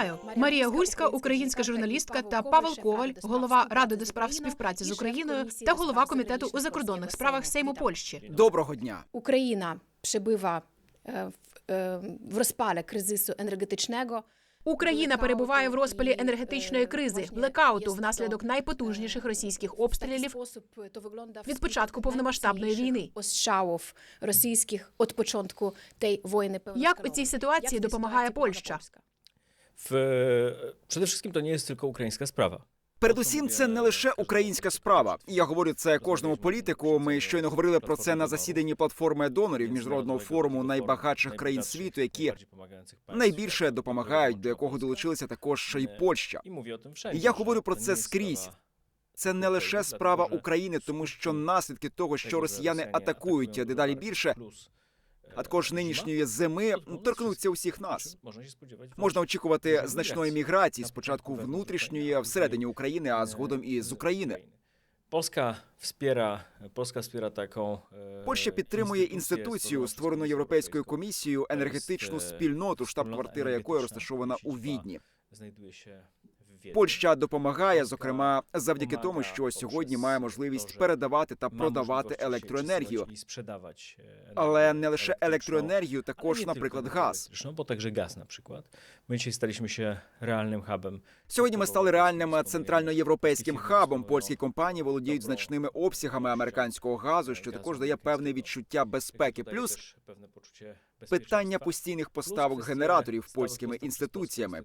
Вітаю, Марія Гульська, українська журналістка, та Павел Коваль, голова ради до справ співпраці з Україною та голова комітету у закордонних справах Сейму Польщі. Доброго дня. Україна przebywa e, w, e, w rozpale kryzysu energetycznego. Україна перебуває в розпалі енергетичної кризи, блекауту внаслідок найпотужніших російських обстрілів від початку повномасштабної війни. Ostrzałów rosyjskich od początku tej wojny Як у цій ситуації допомагає Польща? W, przede wszystkim to nie jest tylko ukraińska sprawa. Передусім, це не лише українська справа. І Я говорю це кожному політику. Ми щойно говорили про це на засіданні платформи донорів міжнародного форуму найбагатших країн світу, які найбільше допомагають, до якого долучилися також і Польща. І я говорю про це скрізь. Це не лише справа України, тому що наслідки того, що росіяни атакують дедалі більше, а також нинішньої зими, торкнуться усіх нас. Можна очікувати значної міграції. спочатку внутрішньої всередині України, а згодом і з України. Polska wspiera, Polska wspiera taką e, Польща підтримує інституцію, інституцію, створену Європейською комісією, енергетичну спільноту, штаб-квартира якої розташована у Відні. Польща допомагає, зокрема, завдяки тому, що сьогодні має можливість передавати та продавати електроенергію, e, але не лише електроенергію, також, наприклад, газ. bo także gaz na przykład. My dzisiaj staliśmy się realnym hubem. Сьогодні ми стали реальним центральноєвропейським хабом. Польські компанії володіють значними обсягами американського газу, що також дає певне відчуття безпеки. Плюс pewne poczucie питання постійних поставок генераторів польськими інституціями.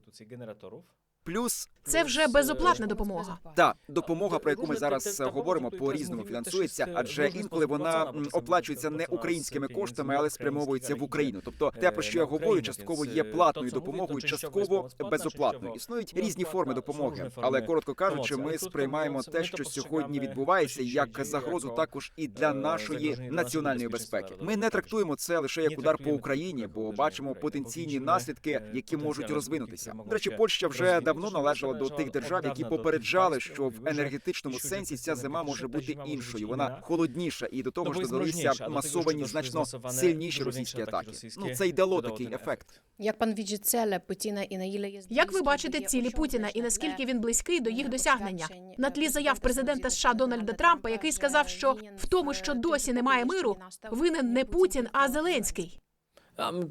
Плюс Це вже безоплатна допомога. та допомога, про яку ми зараз говоримо, по різному фінансується, адже інколи вона оплачується не українськими коштами, але спрямовується в Україну. Тобто, те про що я говорю, частково є платною допомогою, частково безоплатною. Існують різні форми допомоги, але коротко кажучи, ми сприймаємо те, що сьогодні відбувається, як загрозу також і для нашої національної безпеки. Ми не трактуємо це лише як удар по Україні, бо бачимо потенційні наслідки, які можуть розвинутися. До речі, Польща вже давно належала до тих держав, які попереджали, що в енергетичному сенсі ця зима може бути іншою. Вона холодніша, і до того ж додалися масовані значно сильніші російські атаки. Ну це й дало такий ефект. Jak pan widzi cele Putina i na Як ви бачите цілі Путіна і наскільки він близький до їх досягнення? На тлі заяв президента США Дональда Трампа, який сказав, що в тому, що досі немає миру, винен не Путін, а Зеленський.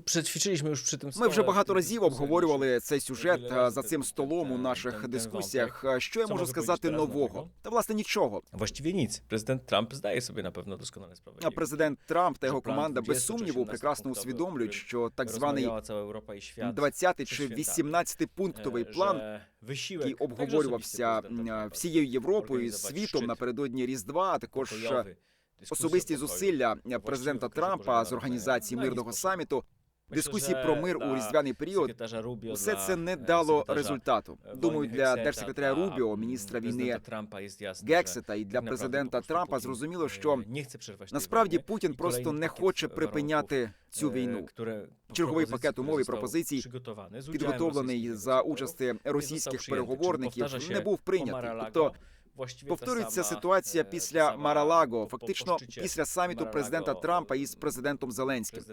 Przećwiczyliśmy już przy tym Ми вже багато разів обговорювали цей сюжет wiele а, razy за ten- цим столом у наших дискусіях. А Що я Co можу сказати нового? nowego? Та власне нічого. Właściwie nic. Prezydent Trump zdaje sobie na pewno doskonale sprawę. А президент Трамп та його команда без 20 чи сумніву 17 прекрасно усвідомлюють, що так званий cała Europa i świat 20 чи przed świętami. 18 пунктовий E, план, wysiłek, який także обговорювався всією Європою і світом напередодні Різдва, а також е, особисті зусилля президента Трампа з організації мирного саміту. Дискусії про мир у різдвяний період Усе це не e, дало результату. Думаю, для держсекретаря Рубіо, міністра війни Трампа Гексета і для президента Трампа зрозуміло, що насправді. Путін просто не хоче припиняти цю війну. Черговий пакет умов і пропозицій, підготовлений за участі російських переговорників, не був прийнятий. Тобто повторюється ситуація після Маралаго, фактично після саміту президента Трампа із президентом Зеленським.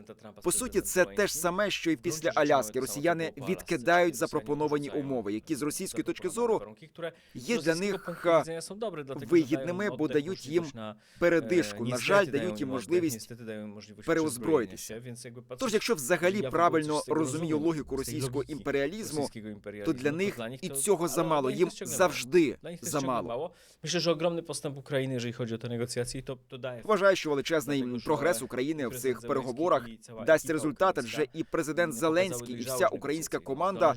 По суті, це те ж саме, що і після Аляски. Росіяни відкидають запропоновані умови, які з російської точки зору є для них вигідними, бо дають їм передишку. На жаль, дають їм можливість переозброїтися. Тож, якщо взагалі правильно розумію логіку російського імперіалізму, то для них і цього замало. Їм завжди замало. Mało. Myślę, że ogromny postęp Ukrainy, jeżeli chodzi o te negocjacje, to, to daje. Вважаю, що величезний прогрес України в цих переговорах дасть результат, адже і президент Зеленський, і вся українська команда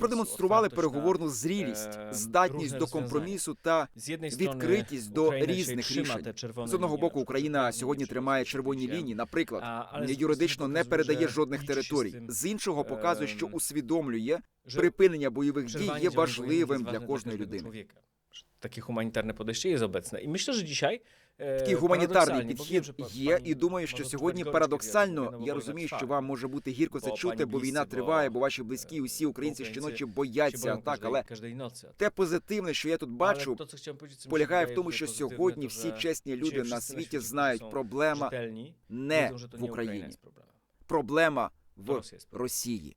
продемонстрували переговорну зрілість, здатність до компромісу та Z відкритість до різних рішень. З одного боку, Україна сьогодні тримає червоні лінії, наприклад, юридично не передає жодних територій. З іншого показує, що ем, усвідомлює припинення бойових дій є важливим для кожної людини. Takie humanitarne podejście jest obecne. I myślę, że dzisiaj e, Такий гуманітарний підхід є, і думаю, що сьогодні парадоксально. Я розумію, що вам може бути гірко це чути, бо війна триває, бо, ваші близькі, усі українці щоночі бояться атак. każdej, Але те позитивне, що я тут бачу, полягає в тому, що сьогодні всі чесні люди на світі знають, проблема не в Україні, проблема в. Росії.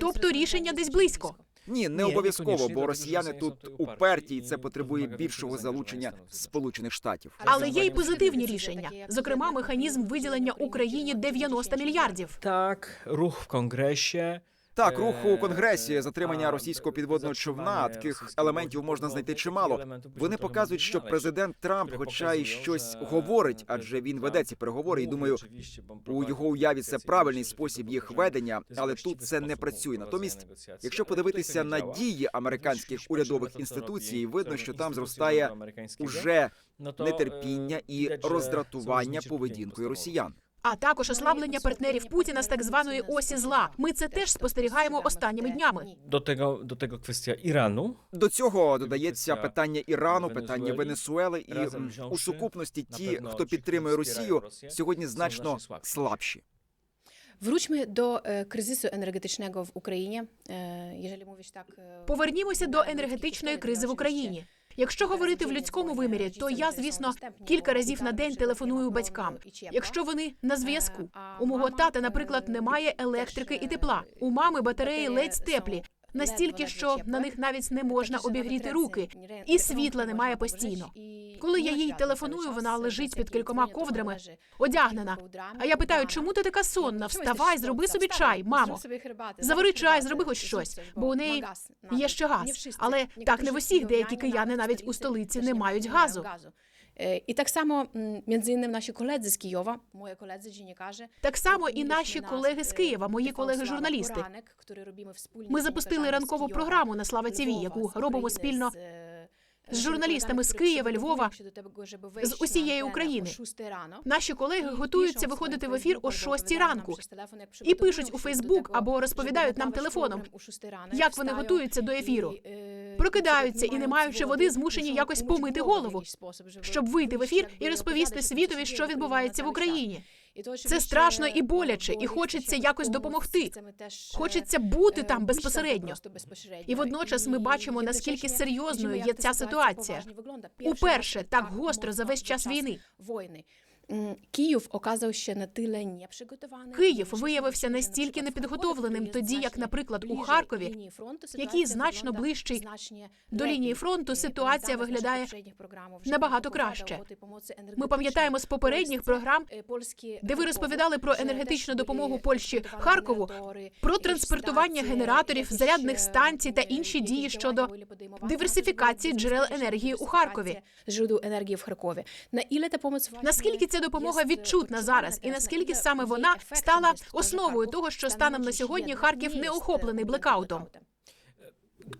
Тобто рішення десь близько. Ні, не Ні, обов'язково, бо росіяни тут уперті, і це потребує більшого залучення Сполучених Штатів. Але є й позитивні рішення, зокрема, механізм виділення Україні 90 мільярдів. Так, рух в kongresie. Так, рух у Е, конгресі затримання російського підводного човна. Таких елементів можна знайти чимало. Вони показують, що президент Трамп, хоча й щось говорить, адже він веде ці переговори, і думаю, у його уяві це правильний спосіб їх ведення, але тут це не працює. Натомість, якщо подивитися на дії американських урядових інституцій, видно, що там зростає уже нетерпіння e, і роздратування поведінкою росіян. А також ослаблення партнерів Путіна з так званої осі зла. Ми це теж спостерігаємо останніми днями. До того до того квестія Ірану До цього додається питання Ірану, питання Венесуели. І у сукупності ті, хто підтримує Росію, сьогодні значно слабші. Wróćmy do kryzysu energetycznego w Ukrainie. Jeżeli mówić tak... Повернімося до енергетичної кризи в Україні. Якщо говорити в людському вимірі, то я, звісно, кілька разів на день телефоную батькам. Якщо вони на зв'язку, у мого тата, наприклад, немає електрики і тепла. У мами батареї ледь теплі. Настільки, що на них навіть не можна обігріти руки, і світла немає постійно. Коли я їй телефоную, вона лежить під кількома ковдрами, одягнена. А я питаю, чому ти така сонна? Вставай, зроби собі чай, мамо. Завари чай, зроби хоч щось, бо у неї є ще газ. Але так не в усіх деякі кияни навіть у столиці не мають газу. Е, І так само, між іншим, наші колеги з Києва, мої колеги dziennikarze, Так само і наші колеги з Києва, мої колеги-журналісти. Ми запустили ранкову програму на Слава ТІВІ, яку робимо спільно з журналістами з Києва, Львова, з усієї України. Наші колеги готуються виходити в ефір о 6 ранку і пишуть у Фейсбук або розповідають нам телефоном, як вони готуються до ефіру. Прокидаються і, не маючи води, змушені якось помити голову, щоб вийти в ефір і розповісти світові, що відбувається в Україні. Це страшно і боляче, і хочеться якось допомогти. Хочеться бути там безпосередньо. І водночас ми бачимо, наскільки серйозною є ця ситуація. Уперше так гостро за весь час війни. Київ оказав ще на тиле неприготований. Київ виявився настільки непідготовленим тоді, як, наприклад, у Харкові, який значно ближчий до лінії фронту, ситуація виглядає набагато краще. Ми пам'ятаємо з попередніх програм, де ви розповідали про енергетичну допомогу Польщі Харкову, про транспортування генераторів, зарядних станцій та інші дії щодо диверсифікації джерел енергії у Харкові. Джерел енергії в Харкові. Наскільки ця допомога відчутна зараз, і наскільки саме вона стала основою того, що станом на сьогодні Харків не охоплений блекаутом?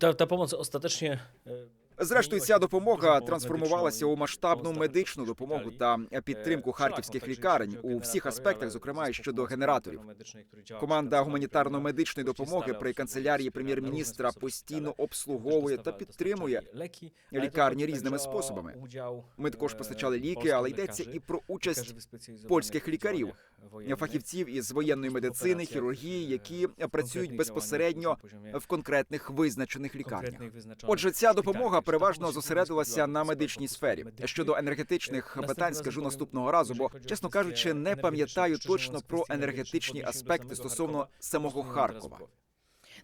Ta, ta pomoc ostatecznie. Зрештою, ця допомога трансформувалася у масштабну медичну допомогу та підтримку харківських лікарень у всіх аспектах, зокрема і щодо генераторів. Команда гуманітарно-медичної допомоги при канцелярії прем'єр-міністра постійно обслуговує та підтримує лікарні різними способами. Ми також постачали ліки, але йдеться і про участь польських лікарів, фахівців із воєнної медицини, хірургії, які працюють безпосередньо в конкретних визначених лікарнях. Отже, ця допомога переважно зосередилася на медичній сфері. Щодо енергетичних питань скажу наступного разу, бо чесно кажучи, не пам'ятаю точно про енергетичні аспекти стосовно самого Харкова.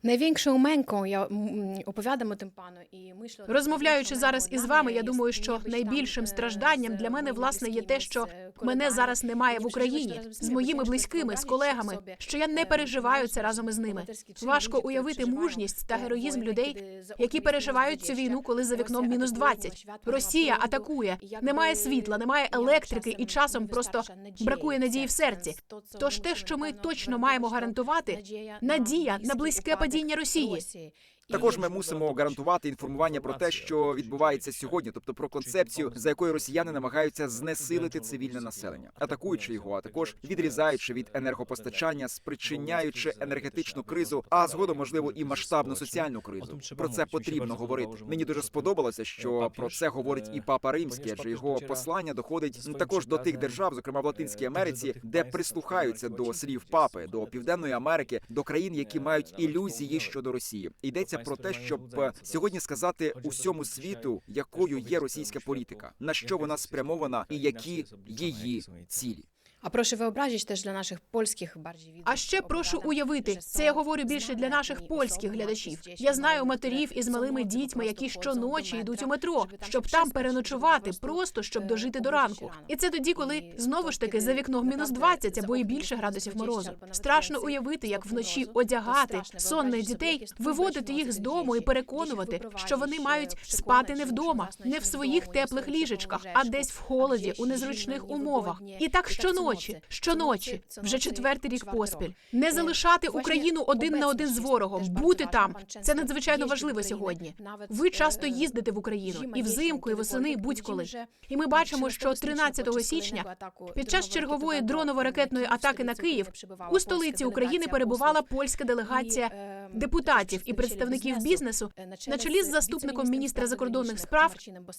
Найвwiększą męką я м, opowiadam o tym panu і myślę... Розмовляючи зараз із вами, я думаю, що найбільшим стражданням для мене власне є те, що мене зараз немає в Україні з моїми близькими, з колегами, що я не переживаю це разом із ними. Важко уявити мужність та героїзм людей, які переживають цю війну, коли за вікном мінус 20. Росія атакує, немає світла, немає електрики, і часом просто бракує надії в серці. Тож те, що ми точно маємо гарантувати, надія на близьке падіння Росії. Також ми мусимо гарантувати інформування про те, що відбувається сьогодні, тобто про концепцію, за якою росіяни намагаються знесилити цивільне населення, атакуючи його, а також відрізаючи від енергопостачання, спричиняючи енергетичну кризу, а згодом можливо і масштабну соціальну кризу. Про це потрібно говорити. Мені дуже сподобалося, що про це говорить і папа римський, адже його послання доходить також до тих держав, зокрема в Латинській Америці, де прислухаються до слів папи, до південної Америки, до країн, які мають ілюзії щодо Росії. Йдеться про те, щоб е, сьогодні сказати усьому світу, якою є російська політика, на що вона спрямована і які її цілі. А proszę wyobrazić теж для наших польських bardziej. А ще прошу уявити, це я говорю більше для наших польських глядачів. Я знаю матерів із малими дітьми, які щоночі йдуть у метро, щоб там переночувати, просто щоб дожити до ранку. І це тоді, коли знову ж таки за вікном мінус 20 або і більше градусів морозу. Страшно уявити, як вночі одягати сонних дітей, виводити їх з дому і переконувати, що вони мають спати не вдома, не в своїх теплих ліжечках, а десь в холоді у незручних умовах. І так щоночі щоночі, щоночі, вже четвертий рік поспіль, не залишати Україну один на один з ворогом, бути там. Це надзвичайно важливо сьогодні. ви часто їздите в Україну і взимку, і восени будь-коли. І ми бачимо, що 13 січня під час чергової дроново-ракетної атаки на Київ у столиці України перебувала польська делегація депутатів і представників бізнесу на чолі з заступником міністра закордонних справ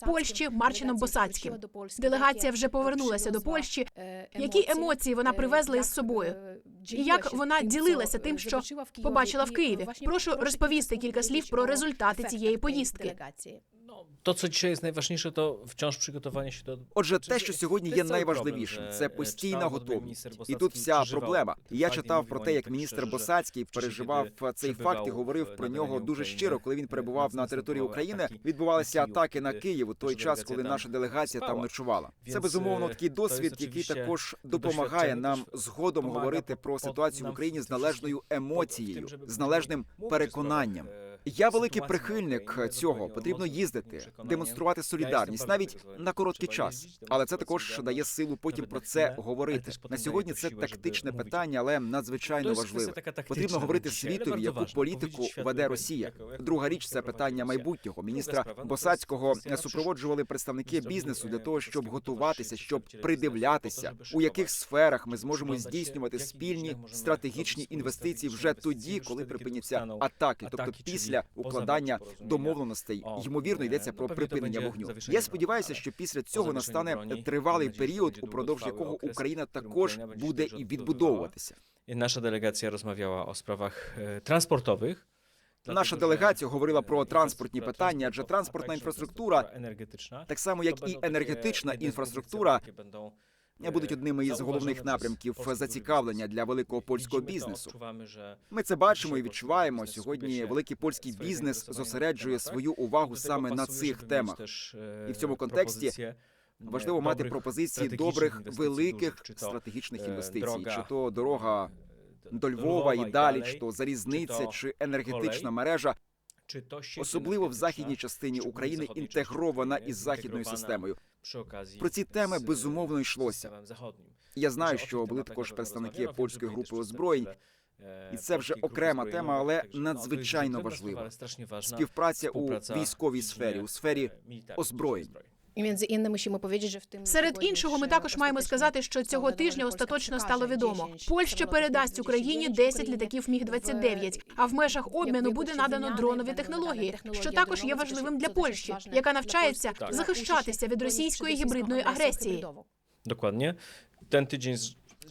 Польщі Марчином Босацьким. Делегація вже повернулася до Польщі, які емоції вона привезла із собою? І як вона ділилася тим, що побачила в Києві? Прошу розповісти кілька слів про результати цієї поїздки. То це co dzisiaj jest najważniejsze, to wciąż przygotowanie Отже, те, що сьогодні є найважливішим, це постійна готовність. І тут вся проблема. Я читав про те, як міністр Босацький переживав цей факт і говорив про нього дуже щиро, коли він перебував на території України. Відбувалися атаки на Київ у той час, коли наша делегація там ночувала. Це безумовно такий досвід, який також допомагає нам згодом говорити про ситуацію в Україні з належною емоцією, з належним переконанням. Я великий прихильник е, цього. Потрібно їздити, демонструвати солідарність навіть на короткий час. Але це також дає силу потім про це говорити. На сьогодні це тактичне питання, але надзвичайно важливе. Потрібно говорити світові, яку політику веде Росія. Друга річ це питання майбутнього. Міністра Босацького супроводжували представники бізнесу для того, щоб готуватися, щоб придивлятися, у яких сферах ми зможемо здійснювати спільні стратегічні інвестиції вже тоді, коли припиняться атаки, тобто після після укладання домовленостей. Ймовірно, йдеться про припинення вогню. Я сподіваюся, що після цього настане тривалий період, упродовж якого Україна також буде і відбудовуватися. Наша делегація розмовляла о справах транспортових. Наша делегація говорила про транспортні питання, адже транспортна інфраструктура так само як і енергетична інфраструктура будуть одними із головних напрямків зацікавлення для великого польського бізнесу. Ми це бачимо і відчуваємо сьогодні. Великий польський бізнес зосереджує свою увагу саме на цих темах. І в цьому контексті. Важливо мати пропозиції добрих великих стратегічних інвестицій, чи то дорога до Львова і далі, чи то залізниця, чи енергетична мережа особливо в західній частині України інтегрована із західною системою. Про ці теми безумовно йшлося. Я знаю, що були також представники польської групи озброєнь. І це вже окрема тема, але надзвичайно важлива. співпраця у військовій сфері у сфері озброєнь. Між іншим, що ми повідомили, в тим серед іншого. Ми також маємо сказати, що цього тижня остаточно стало відомо. Польща передасть Україні 10 літаків міг 29 А в межах обміну буде надано дронові технології, що також є важливим для Польщі, яка навчається захищатися від російської гібридної агресії. Докладні тиждень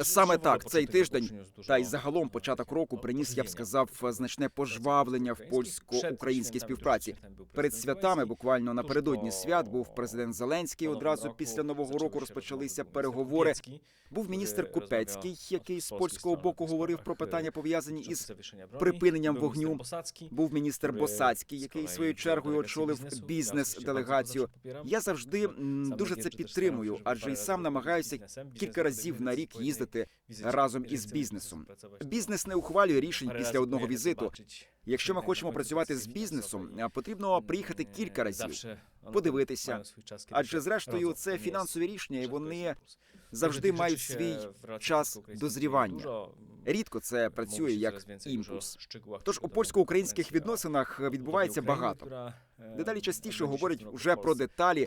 Саме так цей тиждень та й загалом початок року приніс, я б сказав, е, значне пожвавлення в польсько-українській співпраці. Перед святами, буквально напередодні свят, був президент Зеленський. Одразу після нового року розпочалися переговори. Був міністр Купецький, який з польського боку говорив про питання пов'язані із припиненням вогню. був міністр Босацький, який своєю чергою очолив бізнес-делегацію. Я завжди дуже це підтримую, адже і сам намагаюся кілька разів на рік їздити мислити разом із бізнесом. Бізнес не ухвалює рішень після одного візиту. Якщо ми хочемо працювати з бізнесом, потрібно приїхати кілька разів, подивитися. адже зрештою це фінансові рішення, і вони завжди мають свій час дозрівання. Рідко це працює як імпульс. Тож у польсько-українських відносинах відбувається багато. Дедалі частіше говорять уже про деталі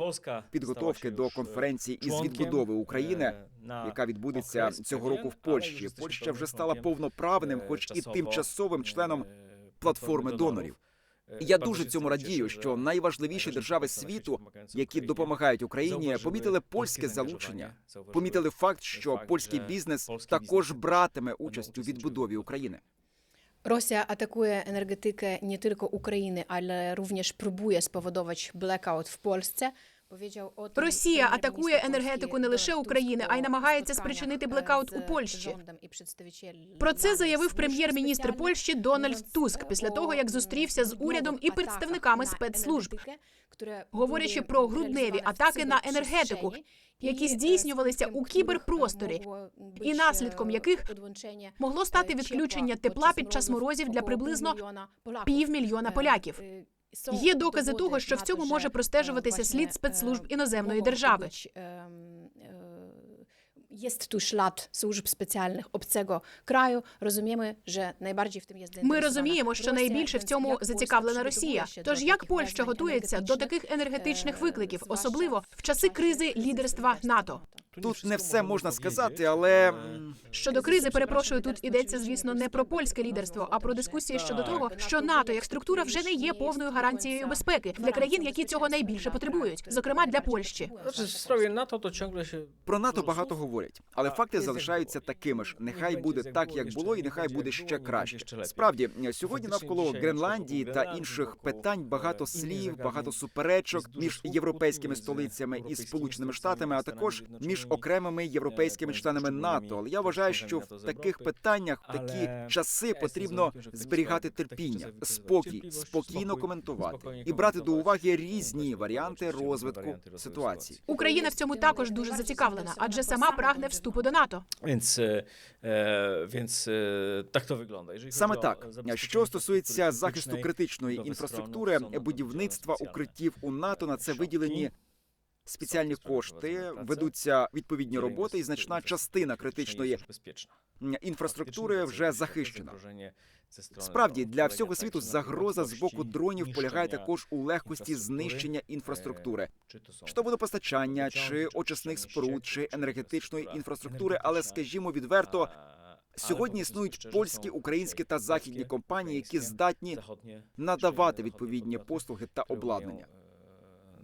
підготовки до конференції із відбудови України, яка відбудеться цього року в Польщі. Польща вже стала повноправним, хоч і тимчасовим членом платформи донорів. Я дуже цьому радію, що найважливіші держави світу, які допомагають Україні, помітили польське залучення, помітили факт, що польський бізнес також братиме участь у відбудові України. Rosja atakuje energetykę nie tylko Ukrainy, ale również próbuje spowodować blackout w Polsce. Росія атакує енергетику не лише України, а й намагається спричинити блекаут у Польщі. Про це заявив прем'єр-міністр Польщі Дональд Туск після того, як зустрівся з урядом і представниками спецслужб, говорячи про грудневі атаки на енергетику, які здійснювалися у кіберпросторі, і наслідком яких могло стати відключення тепла під час морозів для приблизно півмільйона поляків. Є докази того, що в цьому може простежуватися слід спецслужб іноземної держави. Jest tu ślad służb specjalnych obcego kraju. Rozumiemy, że najbardziej w tym jest Ми розуміємо, що найбільше в цьому зацікавлена Росія. Тож як Польща готується до таких енергетичних викликів, особливо в часи кризи лідерства НАТО? Тут не все можна сказати, але Щодо кризи, перепрошую, тут ідеться, звісно, не про польське лідерство, а про дискусії щодо того, що НАТО як структура вже не є повною гарантією безпеки для країн, які цього найбільше потребують, зокрема для Польщі. Ciągle się про НАТО багато говорять, але факти залишаються такими ж. Нехай буде так, як було, і нехай буде ще краще. Справді, сьогодні навколо Гренландії та інших питань багато слів, багато суперечок між європейськими столицями і сполученими штатами, а також між окремими європейськими членами НАТО. Але я вважаю, що в таких питаннях в такі часи потрібно зберігати терпіння, спокій, спокійно коментувати і брати до уваги різні варіанти розвитку ситуації. Україна в цьому також дуже зацікавлена, адже сама прагне вступу до НАТО. Więc, e, więc e, tak to wygląda. Jeżeli Саме так, що стосується захисту критичної інфраструктури, будівництва укриттів у НАТО на це виділені спеціальні кошти, ведуться відповідні роботи, і значна частина критичної інфраструктури вже захищена. Справді для всього світу загроза з боку дронів полягає також у легкості знищення інфраструктури, чи то водопостачання, чи очисних споруд, чи енергетичної інфраструктури. Але скажімо відверто, сьогодні існують польські, українські та західні компанії, які здатні надавати відповідні послуги та обладнання.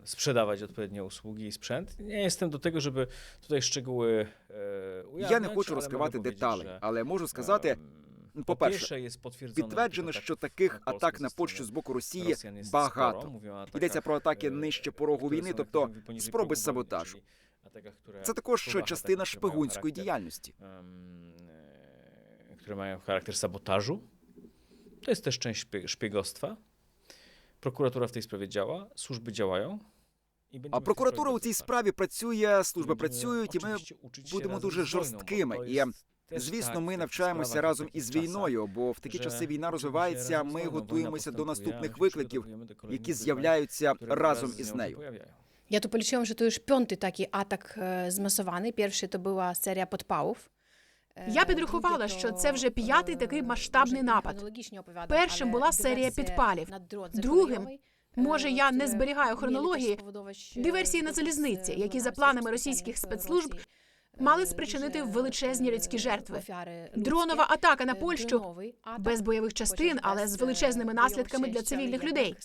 Sprzedawać odpowiednie usługi i sprzęt. Nie jestem do tego, żeby tutaj szczegóły e, ujawniać, Я не хочу ale розкривати mogę powiedzieć, деталі, że, але можу сказати, em, по-перше, po-pierwsze, jest potwierdzone, підтверджено, że що takich таких na Polskę атак ze на strony Польщу з боку Росії Rosjan jest багато. sporo. Mówią o Йдеться atakach, про атаки e, нижче порогу które війни, są тобто atakami poniżej спроби progu wojny, саботажу. czyli atakach, które Це також wpływa- частина ataki, które mają шпигунської charakter, діяльності. em, e, które mają charakter sabotażu. To jest też część szpie- szpiegostwa. Prokuratura w tej sprawie działa, służby działają. А прокуратура у цій справі працює, служби працюють, і ми будемо razem дуже жорсткими. І звісно, ми навчаємося разом із війною, бо в такі часи війна розвивається. Ми готуємося до наступних викликів, які з'являються разом із нею. Ja tu policzyłam, że to już piąty taki atak e, zmasowany. Pierwszy to była seria podpałów. Е, Я підрахувала, що це вже п'ятий такий масштабний напад. Першим була серія підпалів. Другим, може, я не зберігаю хронології, диверсії на залізниці, які за планами російських спецслужб мали спричинити величезні людські жертви. Дронова атака на Польщу без бойових частин, але з величезними наслідками для цивільних людей.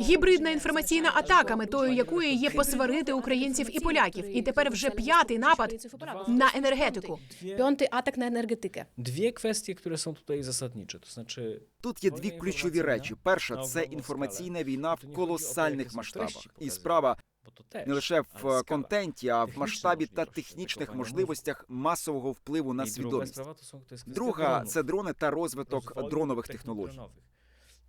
Гібридна інформаційна атака, метою якої є посварити українців і поляків. І тепер вже п'ятий напад на енергетику. Dwie, Piąty atak na energetykę. dwie kwestie, które są tutaj zasadnicze. To Тут є дві ключові речі. Перша це інформаційна війна в колосальних масштабах, і справа не лише в контенті, а в масштабі та технічних можливостях масового впливу на свідомість. Друга це дрони та розвиток дронових технологій.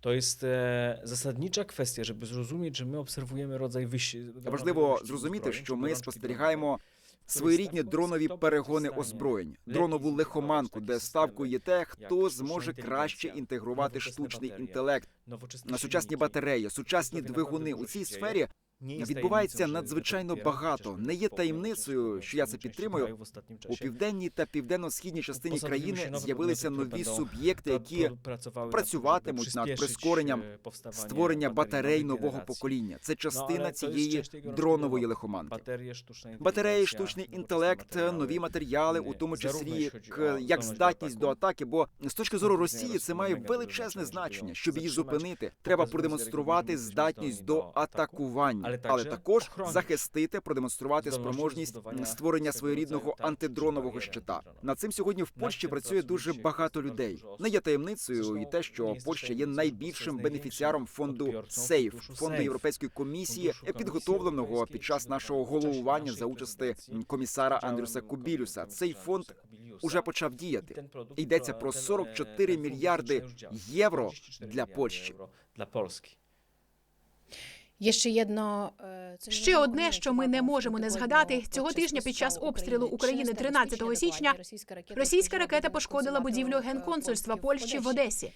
To jest e, zasadnicza kwestia, żeby zrozumieć, że my obserwujemy rodzaj wyś... Важливо зрозуміти, що ми спостерігаємо своєрідні дронові перегони озброєнь, дронову лихоманку, де ставкою є те, хто зможе краще інтегрувати штучний інтелект. на сучасні батареї, сучасні двигуни у цій сфері. Відбувається надзвичайно багато. Не є таємницею, що я це підтримую. У південній та південно-східній частині країни з'явилися нові суб'єкти, які працюватимуть над прискоренням створення батарей нового покоління. Це частина цієї дронової лихоманки. Батареї, штучний інтелект, нові матеріали, у тому числі як здатність до атаки. Бо з точки зору Росії це має величезне значення. Щоб її зупинити, треба продемонструвати здатність до атакування. Але також захистити, продемонструвати спроможність створення своєрідного антидронового щита. Над цим сьогодні в Польщі працює дуже багато людей. Не є таємницею і те, що Польща є найбільшим бенефіціаром фонду СЕЙФ, фонду Європейської комісії, підготовленого під час нашого головування за участи комісара Андрюса Кубілюса. Цей фонд уже почав діяти. Йдеться про ten, e, 44 мільярди zaczyna już działać. євро для Польщі. Polski. Ще єдно е, Ще одне, що ми не можемо не згадати, цього тижня під час обстрілу України 13 січня російська ракета пошкодила будівлю генконсульства Польщі в Одесі.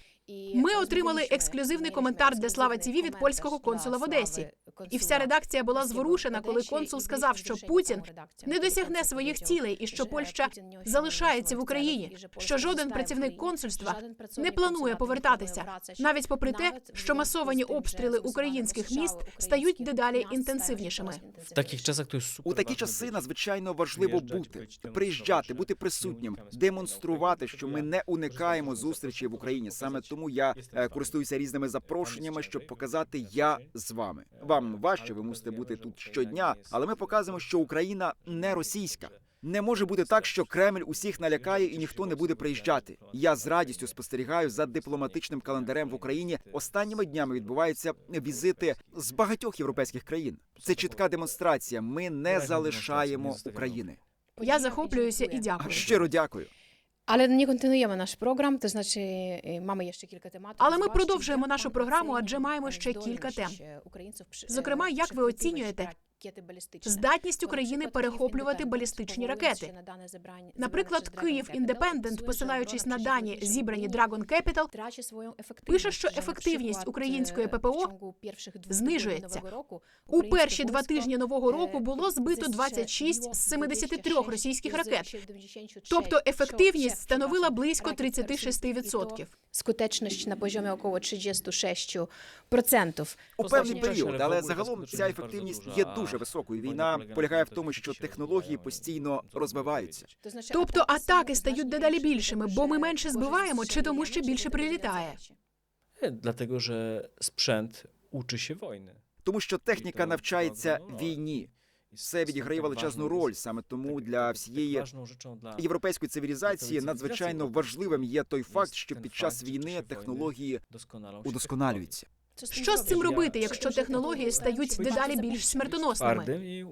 Ми отримали ексклюзивний коментар для Слава ТІВІ від польського консула в Одесі. І вся редакція була зворушена, коли консул сказав, що Путін не досягне своїх цілей і що Польща залишається в Україні, що жоден працівник консульства не планує повертатися, навіть попри те, що масовані обстріли українських міст стають дедалі інтенсивнішими. Takich czasach to jest У такі часи надзвичайно важливо бути, приїжджати, бути присутнім, демонструвати, що ми не уникаємо зустрічі в Україні. Саме показати, тому я е, користуюся різними запрошеннями, щоб показати я я з вами. Вам важче, ви мусите бути тут щодня, але ми показуємо, що Україна не російська. Не може бути так, що Кремль усіх налякає і ніхто не буде приїжджати. Я з радістю спостерігаю за дипломатичним календарем в Україні. Останніми днями відбуваються візити з багатьох європейських країн. Це чітка демонстрація. Ми не залишаємо України. Я захоплююся і дякую. щиро дякую. Але не континуємо наш програм, то значить е, маємо ще кілька тематик. Але ми продовжуємо нашу програму, адже маємо е, ще кілька тем. е, українців е, Зокрема, як ви оцінюєте? Здатність України перехоплювати балістичні ракети. на дане зібрання- Наприклад, Київ Індепендент, посилаючись на дані, зібрані Dragon Capital, пише, що ефективність української ППО знижується. у перші два тижні нового е, року було збито зістрелило 26 з 73 російських ракет. Тобто ефективність становила близько ракет перших, 36%. і то Скутeczność на poziomie około 36%. У певний період, але загалом ця ефективність є а дуже високою. Війна полягає в тому, що технології постійно то розвиваються. Тобто атаки стають дедалі більшими, бо ми менше збиваємо, чи тому, що більше прилітає. Dlatego, że sprzęt uczy się wojny. Тому що техніка навчається війні. Це відіграє величезну роль. Саме тому для всієї європейської цивілізації надзвичайно важливим є той факт, що під час війни технології удосконалюються. Що з цим робити, якщо технології стають дедалі більш смертоносними?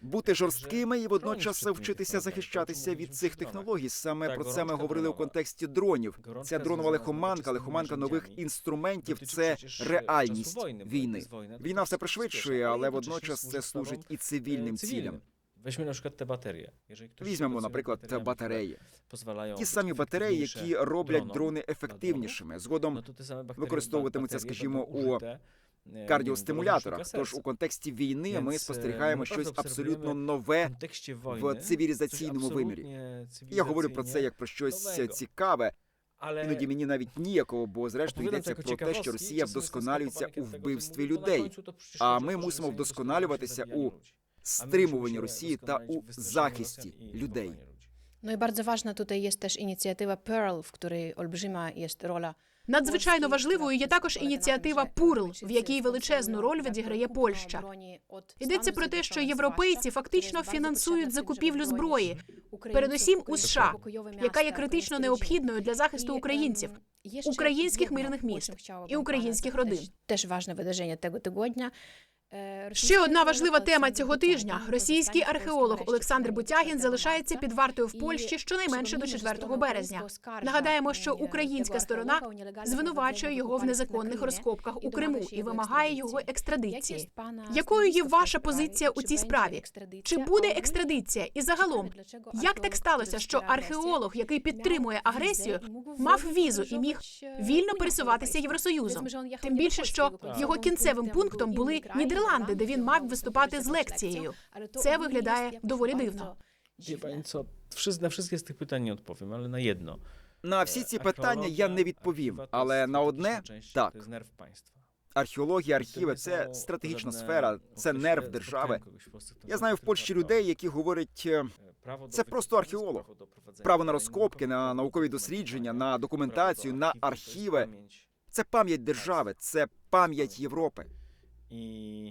Бути жорсткими і водночас вчитися захищатися від цих технологій. Саме про це ми говорили у контексті дронів. Ця дронова лихоманка, лихоманка нових інструментів це реальність війни. Війна все пришвидшує, але водночас це служить і цивільним цілям. Weźmy na przykład te baterie. Jeżeli ktoś Візьмемо, наприклад, батареї. które Ті самі батареї, які роблять дрони ефективнішими. Згодом використовуватимуться, скажімо, у кардіостимуляторах. Тож у контексті війни ми спостерігаємо щось абсолютно нове в цивілізаційному вимірі. Я говорю про це як про щось цікаве. Ale Іноді мені навіть ніякого, бо зрештою йдеться про те, що Росія вдосконалюється у вбивстві людей. А ми мусимо вдосконалюватися у стримуванні Росії та у захисті людей. No i bardzo ważna tutaj jest też inicjatywa Pearl, w której olbrzyma jest rola Надзвичайно важливою є також ініціатива Пурл, в якій величезну роль відіграє Польща. Йдеться про те, що європейці фактично фінансують закупівлю зброї, передусім у США, яка є критично необхідною для захисту українців, українських мирних міст і українських родин. Теж важне видаження того тижня. Ще одна важлива тема цього тижня: російський археолог Олександр Бутягін залишається під вартою в Польщі щонайменше до 4 березня. Нагадаємо, що українська сторона звинувачує його в незаконних розкопках у Криму і вимагає його екстрадиції. Якою є ваша позиція у цій справі? Чи буде екстрадиція? І загалом, як так сталося, що археолог, який підтримує агресію, мав візу і міг вільно пересуватися Євросоюзом? Тим більше, що його кінцевим пунктом були Нідерланди, де він мав виступати з лекцією. Це виглядає доволі дивно. Wie pani co, wszy- na wszystkie z tych pytań nie odpowiem, ale na jedno. На всі ці питання я не відповім, але на одне так. To jest państwa. Археологія, архіви це стратегічна сфера, це нерв держави. Я знаю в Польщі людей, які говорять е, Це просто археолог. право на розкопки, на наукові дослідження, на документацію, на архіви. Це пам'ять держави, це пам'ять Європи.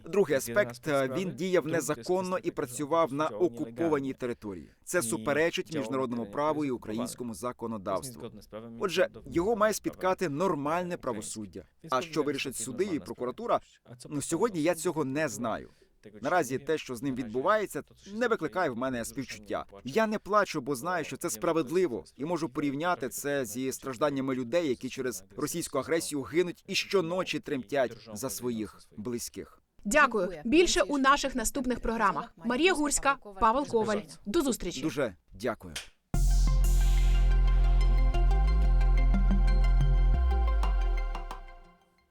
Другий аспект він діяв незаконно і працював на окупованій території. Це суперечить міжнародному праву і українському законодавству. Отже, його має спіткати нормальне правосуддя. А що вирішать суди і прокуратура? Ну сьогодні я цього не знаю. Наразі те, що з ним відбувається, не викликає в мене співчуття. Я не плачу, бо знаю, що це справедливо, і можу порівняти це зі стражданнями людей, які через російську агресію гинуть і щоночі тремтять за своїх близьких. Дякую. Більше у наших наступних програмах. Марія Гурська, Павел Коваль. До зустрічі. Дуже дякую.